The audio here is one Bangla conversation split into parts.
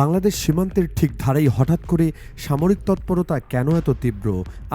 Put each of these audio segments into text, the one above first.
বাংলাদেশ সীমান্তের ঠিক ধারেই হঠাৎ করে সামরিক তৎপরতা কেন এত তীব্র?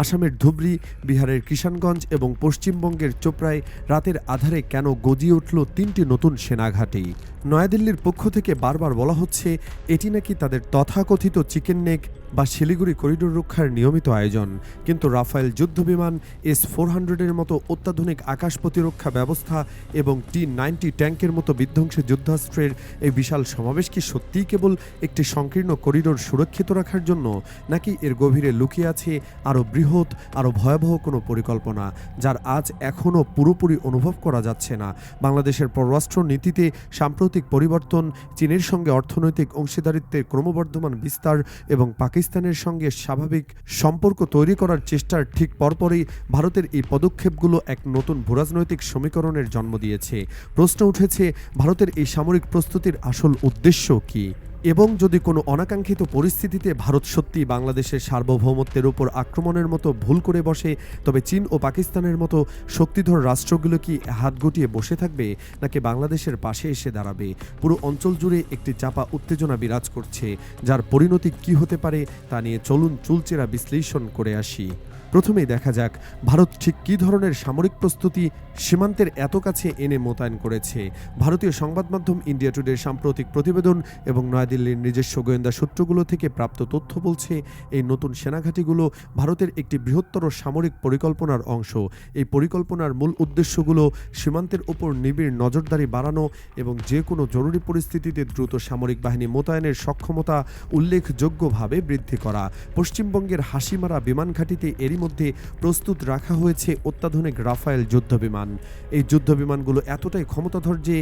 আসামের ধুবড়ি, বিহারের কিষানগঞ্জ এবং পশ্চিমবঙ্গের চোপড়ায় রাতের আধারে কেন গজিয়ে উঠল তিনটি নতুন সেনাঘাঁটি? নয়াদিল্লির পক্ষ থেকে বারবার বলা হচ্ছে, এটি নাকি তাদের তথাকথিত চিকেন নেক বা শিলিগুড়ি করিডোর রক্ষার নিয়মিত আয়োজন। কিন্তু রাফায়েল যুদ্ধবিমান এস ফোর হান্ড্রেডের মতো অত্যাধুনিক আকাশ প্রতিরক্ষা ব্যবস্থা এবং টি নাইনটি ট্যাঙ্কের মতো বিধ্বংসী যুদ্ধাস্ত্রের এই বিশাল সমাবেশ কি সত্যিই কেবল একটি সংকীর্ণ করিডোর সুরক্ষিত রাখার জন্য নাকি এর গভীরে লুকিয়ে আছে আরও বৃহৎ, আরও ভয়াবহ কোনো পরিকল্পনা, যার আজ এখনও পুরোপুরি অনুভব করা যাচ্ছে না? বাংলাদেশের পররাষ্ট্র নীতিতে সাম্প্রতিক পরিবর্তন, চীনের সঙ্গে অর্থনৈতিক অংশীদারিত্বের ক্রমবর্ধমান বিস্তার এবং পাকিস্তানের সঙ্গে স্বাভাবিক সম্পর্ক তৈরি করার চেষ্টার ঠিক পরপরই ভারতের এই পদক্ষেপগুলো এক নতুন ভূরাজনৈতিক সমীকরণের জন্ম দিয়েছে। প্রশ্ন উঠেছে, ভারতের এই সামরিক প্রস্তুতির আসল উদ্দেশ্য কী? এবং যদি কোনো অনাকাঙ্ক্ষিত পরিস্থিতিতে ভারত সত্যি বাংলাদেশের সার্বভৌমত্বের উপর আক্রমণের মতো ভুল করে বসে, তবে চীন ও পাকিস্তানের মতো শক্তিধর রাষ্ট্রগুলো কি হাত গুটিয়ে বসে থাকবে, নাকি বাংলাদেশের পাশে এসে দাঁড়াবে? পুরো অঞ্চল জুড়ে একটি চাপা উত্তেজনা বিরাজ করছে, যার পরিণতি কি হতে পারে তা নিয়ে চলুন চুলচেরা বিশ্লেষণ করে আসি। প্রথমেই দেখা যাক ভারত ঠিক কী ধরনের সামরিক প্রস্তুতি সীমান্তের এত কাছে এনে মোতায়েন করেছে। ভারতীয় সংবাদ মাধ্যম ইন্ডিয়া টুডের সাম্প্রতিক প্রতিবেদন এবং নয়াদিল্লির নিজস্ব গোয়েন্দা সূত্রগুলো থেকে প্রাপ্ত তথ্য বলছে, এই নতুন সেনাঘাঁটিগুলো ভারতের একটি বৃহত্তর সামরিক পরিকল্পনার অংশ। এই পরিকল্পনার মূল উদ্দেশ্যগুলো সীমান্তের ওপর নিবিড় নজরদারি বাড়ানো এবং যে কোনো জরুরি পরিস্থিতিতে দ্রুত সামরিক বাহিনী মোতায়েনের সক্ষমতা উল্লেখযোগ্যভাবে বৃদ্ধি করা। পশ্চিমবঙ্গের হাসিমারা বিমান ঘাঁটিতে এরই মধ্যে প্রস্তুত রাখা হয়েছে অত্যাধুনিক রাফায়েল যুদ্ধ বিমান এই যুদ্ধ বিমানগুলো এতটাই ক্ষমতাধর যে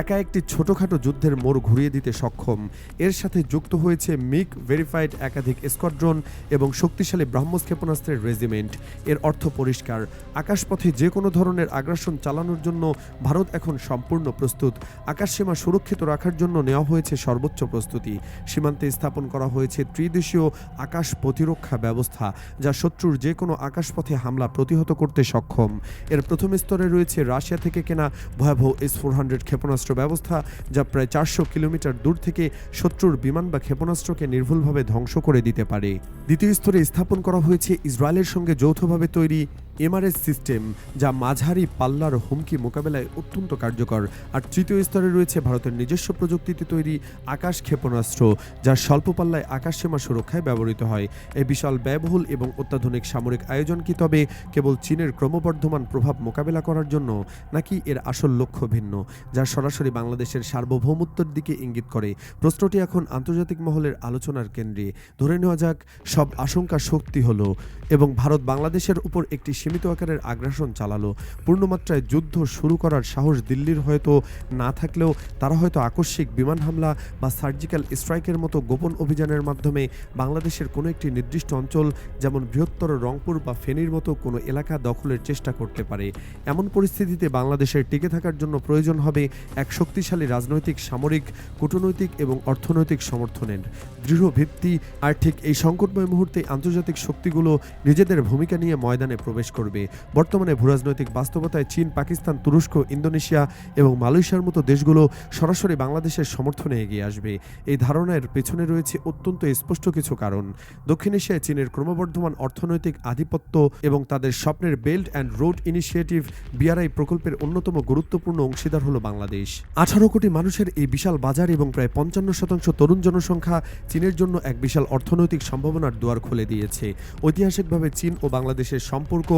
একা একটি ছোটখাটো যুদ্ধের মোড় ঘুরিয়ে দিতে সক্ষম। এর সাথে যুক্ত হয়েছে মিক ভেরিফাইড একাধিক স্কোয়াড্রন এবং শক্তিশালী ব্রাহ্মস ক্ষেপণাস্ত্রের রেজিমেন্ট এর অর্থ পরিষ্কার। আকাশপথে যে কোনো ধরনের আগ্রাসন চালানোর জন্য ভারত এখন সম্পূর্ণ প্রস্তুত। আকাশসীমা সুরক্ষিত রাখার জন্য নেওয়া হয়েছে সর্বোচ্চ প্রস্তুতি। সীমান্তে স্থাপন করা হয়েছে ত্রিদেশীয় আকাশ প্রতিরক্ষা ব্যবস্থা, যা শত্রুর যে কোনো আকাশপথে হামলা প্রতিহত করতে সক্ষম। এর প্রথম স্তরে রয়েছে রাশিয়া থেকে কেনা ভয়াবহ এস ফোর হান্ড্রেড ক্ষেপণাস্ত্র। ব্যবস্থা, যা প্রায় চারশো কিলোমিটার দূর থেকে শত্রুর বিমান বা ক্ষেপণাস্ত্রকে নির্ভুলভাবে ধ্বংস করে দিতে পারে। দ্বিতীয় স্তরে স্থাপন করা হয়েছে ইসরায়েলের সঙ্গে যৌথভাবে তৈরি এমআরএস সিস্টেম, যা মাঝারি পাল্লার হুমকি মোকাবেলায় অত্যন্ত কার্যকর। আর তৃতীয় স্তরে রয়েছে ভারতের নিজস্ব প্রযুক্তিতে তৈরি আকাশ ক্ষেপণাস্ত্র, যা স্বল্প পাল্লায় আকাশ সীমা সুরক্ষায় ব্যবহৃত হয়। এই বিশাল, ব্যয়বহুল এবং অত্যাধুনিক সামরিক আয়োজন কি তবে কেবল চীনের ক্রমবর্ধমান প্রভাব মোকাবেলা করার জন্য, নাকি এর আসল লক্ষ্য ভিন্ন, যা সরাসরি বাংলাদেশের সার্বভৌমত্বের দিকে ইঙ্গিত করে? প্রশ্নটি এখন আন্তর্জাতিক মহলের আলোচনার কেন্দ্রে। ধরে নেওয়া যাক, সব আশঙ্কা শক্তি হলো এবং ভারত বাংলাদেশের উপর একটি সীমিত আকারের আগ্রাসন চালালো। পূর্ণমাত্রায় যুদ্ধ শুরু করার সাহস দিল্লির হয়তো না থাকলেও তারা হয়তো আকস্মিক বিমান হামলা বা সার্জিক্যাল স্ট্রাইকের মতো গোপন অভিযানের মাধ্যমে বাংলাদেশের কোনো একটি নির্দিষ্ট অঞ্চল, যেমন বৃহত্তর রংপুর বা ফেনীর মতো কোনো এলাকা দখলের চেষ্টা করতে পারে। এমন পরিস্থিতিতে বাংলাদেশের টিকে থাকার জন্য প্রয়োজন হবে এক শক্তিশালী রাজনৈতিক, সামরিক, কূটনৈতিক এবং অর্থনৈতিক সমর্থনের। দৃঢ় ভিত্তি আর ঠিক এই সংকটময় মুহূর্তে আন্তর্জাতিক শক্তিগুলো নিজেদের ভূমিকা নিয়ে ময়দানে প্রবেশ করবে। বর্তমানে ভূরাজনৈতিক বাস্তবতায় চীন, পাকিস্তান, তুরস্ক, ইন্দোনেশিয়া এবং মালয়েশিয়ার মতো দেশগুলো সরাসরি বাংলাদেশের সমর্থনে এগিয়ে আসবে। এই ধারণার পেছনে রয়েছে অত্যন্ত স্পষ্ট কিছু কারণ। দক্ষিণ এশিয়ায় চীনের ক্রমবর্ধমান অর্থনৈতিক আধিপত্য এবং তাদের স্বপ্নের belt and road initiative BRI প্রকল্পের অন্যতম গুরুত্বপূর্ণ অংশীদার হল বাংলাদেশ। আঠারো কোটি মানুষের এই বিশাল বাজার এবং প্রায় পঞ্চান্ন শতাংশ তরুণ জনসংখ্যা চীনের জন্য এক বিশাল অর্থনৈতিক সম্ভাবনার দুয়ার খুলে দিয়েছে। ঐতিহাসিকভাবে চীন ও বাংলাদেশের সম্পর্ক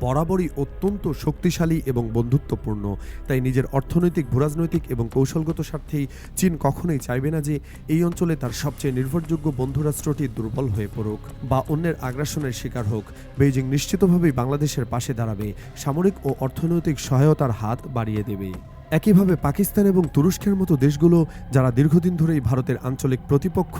বরাবরই অত্যন্ত শক্তিশালী এবং বন্ধুত্বপূর্ণ। তাই নিজের অর্থনৈতিক, ভূরাজনৈতিক এবং কৌশলগত স্বার্থেই চীন কখনোই চাইবে না যে এই অঞ্চলে তার সবচেয়ে নির্ভরযোগ্য বন্ধুরাষ্ট্রটি দুর্বল হয়ে পড়ুক বা অন্যের আগ্রাসনের শিকার হোক। বেইজিং নিশ্চিতভাবেই বাংলাদেশের পাশে দাঁড়াবে। সামরিক ও অর্থনৈতিক সহায়তার হাত বাড়িয়ে দেবে। একইভাবে পাকিস্তান এবং তুরস্কের মতো দেশগুলো যারা দীর্ঘদিন ধরেই ভারতের আঞ্চলিক প্রতিপক্ষ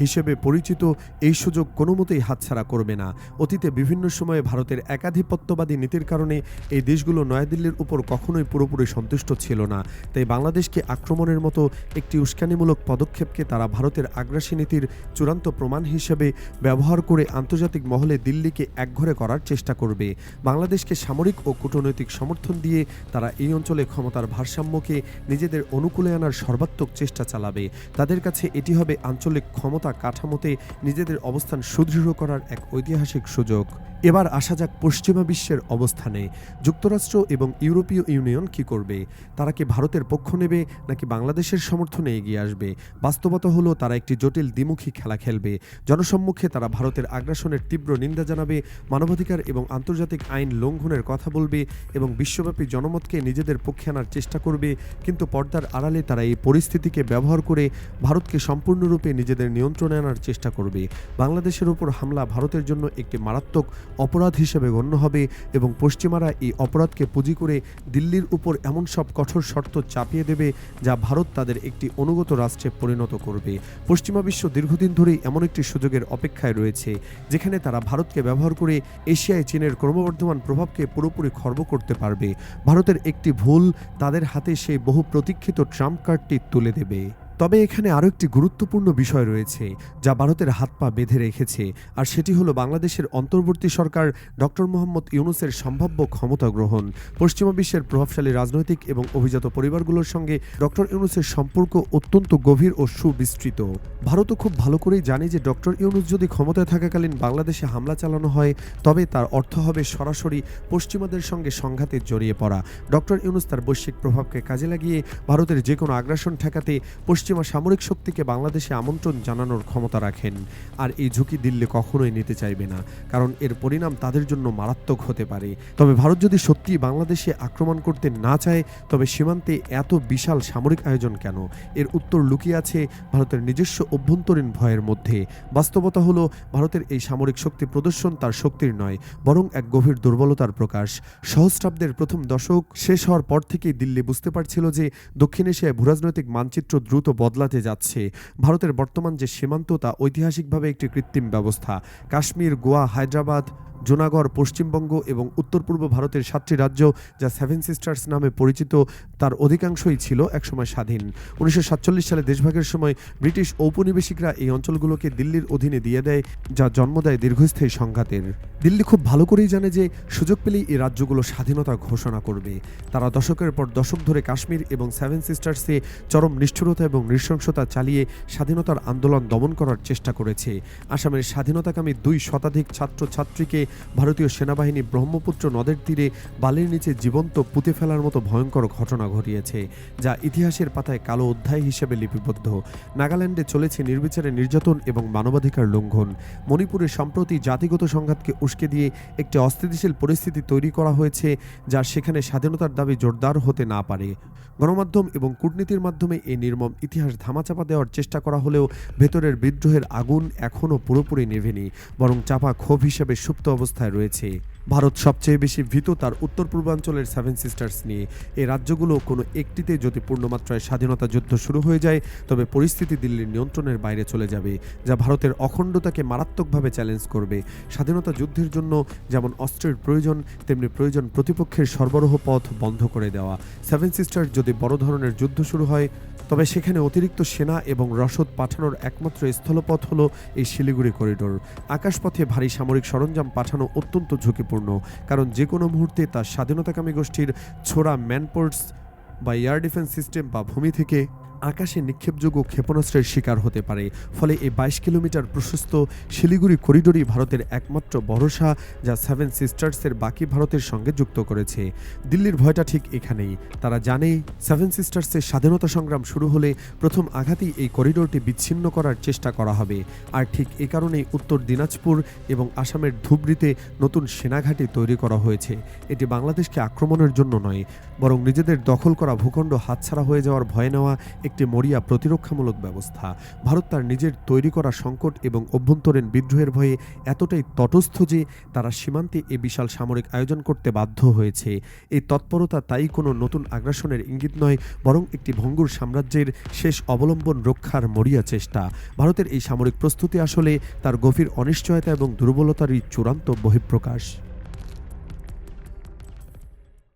হিসেবে পরিচিত, এই সুযোগ কোনো মতেই হাতছাড়া করবে না। অতীতে বিভিন্ন সময়ে ভারতের একাধিপত্যবাদী নীতির কারণে এই দেশগুলো নয়াদিল্লির উপর কখনোই পুরোপুরি সন্তুষ্ট ছিল না। তাই বাংলাদেশকে আক্রমণের মতো একটি উস্কানিমূলক পদক্ষেপকে তারা ভারতের আগ্রাসী নীতির চূড়ান্ত প্রমাণ হিসেবে ব্যবহার করে আন্তর্জাতিক মহলে দিল্লিকে একঘরে করার চেষ্টা করবে। বাংলাদেশকে সামরিক ও কূটনৈতিক সমর্থন দিয়ে তারা এই অঞ্চলে ক্ষমতার ভার ভারসাম্যকে নিজেদের অনুকূলে আনার সর্বাত্মক চেষ্টা চালাবে। তাদের কাছে এটি হবে আঞ্চলিক ক্ষমতা কাঠামোতে নিজেদের অবস্থান সুদৃঢ় করার এক ঐতিহাসিক সুযোগ। এবার আসা যাক পশ্চিমা বিশ্বের অবস্থানে। যুক্তরাষ্ট্র এবং ইউরোপীয় ইউনিয়ন কি করবে? তারা কি ভারতের পক্ষ নেবে নাকি বাংলাদেশের সমর্থনে এগিয়ে আসবে? বাস্তবতা হলো, তারা একটি জটিল দ্বিমুখী খেলা খেলবে। জনসম্মুখে তারা ভারতের আগ্রাসনের তীব্র নিন্দা জানাবে, মানবাধিকার এবং আন্তর্জাতিক আইন লঙ্ঘনের কথা বলবে এবং বিশ্বব্যাপী জনমতকে নিজেদের পক্ষে আনার চেষ্টা করবে। কিন্তু পর্দার আড়ালে তারা এই পরিস্থিতিকে ব্যবহার করে ভারতকে সম্পূর্ণরূপে নিজেদের নিয়ন্ত্রণে আনার চেষ্টা করবে। বাংলাদেশের উপর হামলা ভারতের জন্য একটি মারাত্মক অপরাধ হিসেবে গণ্য হবে এবং পশ্চিমারা এই অপরাধকে পুঁজি করে দিল্লির উপর এমন সব কঠোর শর্ত চাপিয়ে দেবে যা ভারত তাদের একটি অনুগত রাষ্ট্রে পরিণত করবে। পশ্চিমা বিশ্ব দীর্ঘদিন ধরেই এমন একটি সুযোগের অপেক্ষায় রয়েছে, যেখানে তারা ভারতকে ব্যবহার করে এশিয়ায় চীনের ক্রমবর্ধমান প্রভাবকে পুরোপুরি খর্ব করতে পারবে। ভারতের একটি ভুল তাদের হাতে সেই বহু প্রতীক্ষিত ট্রাম্প কার্ডটি তুলে দেবে। তবে এখানে আরও একটি গুরুত্বপূর্ণ বিষয় রয়েছে, যা ভারতের হাত পা বেঁধে রেখেছে, আর সেটি হলো বাংলাদেশের অন্তর্বর্তী সরকার ডক্টর মোহাম্মদ ইউনুসের সম্ভাব্য ক্ষমতা গ্রহণ। পশ্চিমা বিশ্বের প্রভাবশালী রাজনৈতিক এবং অভিজাত পরিবারগুলোর সঙ্গে ডক্টর ইউনুসের সম্পর্ক অত্যন্ত গভীর ও সুবিস্তৃত। ভারতও খুব ভালো করেই জানে যে ডক্টর ইউনুস যদি ক্ষমতায় থাকাকালীন বাংলাদেশে হামলা চালানো হয়, তবে তার অর্থ হবে সরাসরি পশ্চিমাদের সঙ্গে সংঘাতে জড়িয়ে পড়া। ডক্টর ইউনুস তার বৈশ্বিক প্রভাবকে কাজে লাগিয়ে ভারতের যে কোনো আগ্রাসন ঠেকাতে পশ্চিমা সামরিক শক্তিকে বাংলাদেশে আমন্ত্রণ জানানোর ক্ষমতা রাখেন। আর এই ঝুঁকি দিল্লি কখনোই নিতে চাইবে না, কারণ এর পরিণাম তাদের জন্য মারাত্মক হতে পারে। তবে ভারত যদি সত্যি বাংলাদেশে আক্রমণ করতে না চায়, তবে সীমান্তে এত বিশাল সামরিক আয়োজন কেন? এর উত্তর লুকিয়ে আছে ভারতের নিজস্ব অভ্যন্তরীণ ভয়ের মধ্যে। বাস্তবতা হলো, ভারতের এই সামরিক শক্তি প্রদর্শন তার শক্তির নয়, বরং এক গভীর দুর্বলতার প্রকাশ। সহস্রাব্দের প্রথম দশক শেষ হওয়ার পর থেকেই দিল্লি বুঝতে পারছিল যে দক্ষিণ এশিয়ায় ভূরাজনৈতিক মানচিত্র দ্রুত বদলাতে যাচ্ছে। ভারতের বর্তমান যে সীমান্ত তা ঐতিহাসিকভাবে একটি কৃত্রিম ব্যবস্থা। কাশ্মীর গোয়া হায়দ্রাবাদ জুনাগড়, পশ্চিমবঙ্গ এবং উত্তর পূর্ব ভারতের সাতটি রাজ্য যা সেভেন সিস্টার্স নামে পরিচিত, তার অধিকাংশই ছিল একসময় স্বাধীন। উনিশশো সাতচল্লিশ সালে দেশভাগের সময় ব্রিটিশ ঔপনিবেশিকরা এই অঞ্চলগুলোকে দিল্লির অধীনে দিয়ে দেয়, যা জন্ম দেয় দীর্ঘস্থায়ী সংঘাতের। দিল্লি খুব ভালো করেই জানে যে সুযোগ পেলেই এই রাজ্যগুলো স্বাধীনতা ঘোষণা করবে। তারা দশকের পর দশক ধরে কাশ্মীর এবং সেভেন সিস্টার্সে চরম নিষ্ঠুরতা এবং নৃশংসতা চালিয়ে স্বাধীনতার আন্দোলন দমন করার চেষ্টা করেছে। আসামের স্বাধীনতাকামী দুই শতাধিক ছাত্র ছাত্রীকে ভারতীয় সেনাবাহিনী ব্রহ্মপুত্র নদের তীরে বালির নিচে জীবন্ত পুঁতে ফেলার মতো ভয়ঙ্কর ঘটনা ঘটিয়েছে, যা ইতিহাসের পাতায় কালো অধ্যায় হিসেবে লিপিবদ্ধ। নাগাল্যান্ডে চলেছে নির্বিচারে নির্যাতন এবং মানবাধিকার লঙ্ঘন। মণিপুরে সম্প্রতি জাতিগত সংঘাতকে উস্কে দিয়ে একটি অস্থিতিশীল পরিস্থিতি তৈরি করা হয়েছে, যা সেখানে স্বাধীনতার দাবি জোরদার হতে না পারে। গণমাধ্যম এবং কূটনীতির মাধ্যমে এই নির্মম ইতিহাস ধামাচাপা দেওয়ার চেষ্টা করা হলেও ভেতরের বিদ্রোহের আগুন এখনও পুরোপুরি নেভেনি, বরং চাপা ক্ষোভ হিসেবে সুপ্ত অবস্থায় রয়েছে। ভারত সবচেয়ে বেশি ভীত তার উত্তর পূর্বাঞ্চলের সেভেন সিস্টার্স নিয়ে। এই রাজ্যগুলো কোনো একটিতে যদি পূর্ণমাত্রায় স্বাধীনতা যুদ্ধ শুরু হয়ে যায়, তবে পরিস্থিতি দিল্লির নিয়ন্ত্রণের বাইরে চলে যাবে, যা ভারতের অখণ্ডতাকে মারাত্মকভাবে চ্যালেঞ্জ করবে। স্বাধীনতা যুদ্ধের জন্য যেমন অস্ত্রের প্রয়োজন, তেমনি প্রয়োজন প্রতিপক্ষের সরবরাহ পথ বন্ধ করে দেওয়া। সেভেন সিস্টার্স যদি বড় ধরনের যুদ্ধ শুরু হয় তবে সেখানে অতিরিক্ত সেনা এবং রসদ পাঠানোর একমাত্র স্থলপথ হলো এই শিলিগুড়ি করিডোর। আকাশপথে ভারী সামরিক সরঞ্জাম পাঠানো অত্যন্ত ঝুঁকিপূর্ণ, কারণ যে কোনো মুহূর্তে তার স্বাধীনতাকামী গোষ্ঠীর ছোড়া ম্যানপোর্টস বা এয়ার ডিফেন্স সিস্টেম বা ভূমি থেকে আকাশে নিক্ষেপযোগ্য ক্ষেপণাস্ত্রের শিকার হতে পারে। ফলে এই বাইশ কিলোমিটার প্রশস্ত শিলিগুড়ি করিডোরই ভারতের একমাত্র ভরসা, যা সেভেন সিস্টার্সের বাকি ভারতের সঙ্গে যুক্ত করেছে। দিল্লির ভয়টা ঠিক এখানেই। তারা জানে সেভেন সিস্টার্সের স্বাধীনতা সংগ্রাম শুরু হলে প্রথম আঘাতেই এই করিডোরটি বিচ্ছিন্ন করার চেষ্টা করা হবে। আর ঠিক এ কারণেই উত্তর দিনাজপুর এবং আসামের ধুবড়িতে নতুন সেনাঘাঁটি তৈরি করা হয়েছে। এটি বাংলাদেশকে আক্রমণের জন্য নয়, বরং নিজেদের দখল করা ভূখণ্ড হাতছাড়া হয়ে যাওয়ার ভয় নেওয়া একটি মরিয়া প্রতিরক্ষামূলক ব্যবস্থা। ভারত তার নিজের তৈরি করা সংকট এবং অভ্যন্তরীণ বিদ্রোহের ভয়ে এতটাই তটস্থ যে তারা সীমান্তে এ বিশাল সামরিক আয়োজন করতে বাধ্য হয়েছে। এই তৎপরতা তাই কোনো নতুন আগ্রাসনের ইঙ্গিত নয়, বরং একটি ভঙ্গুর সাম্রাজ্যের শেষ অবলম্বন রক্ষার মরিয়া চেষ্টা। ভারতের এই সামরিক প্রস্তুতি আসলে তার গভীর অনিশ্চয়তা এবং দুর্বলতারই চূড়ান্ত বহিঃপ্রকাশ।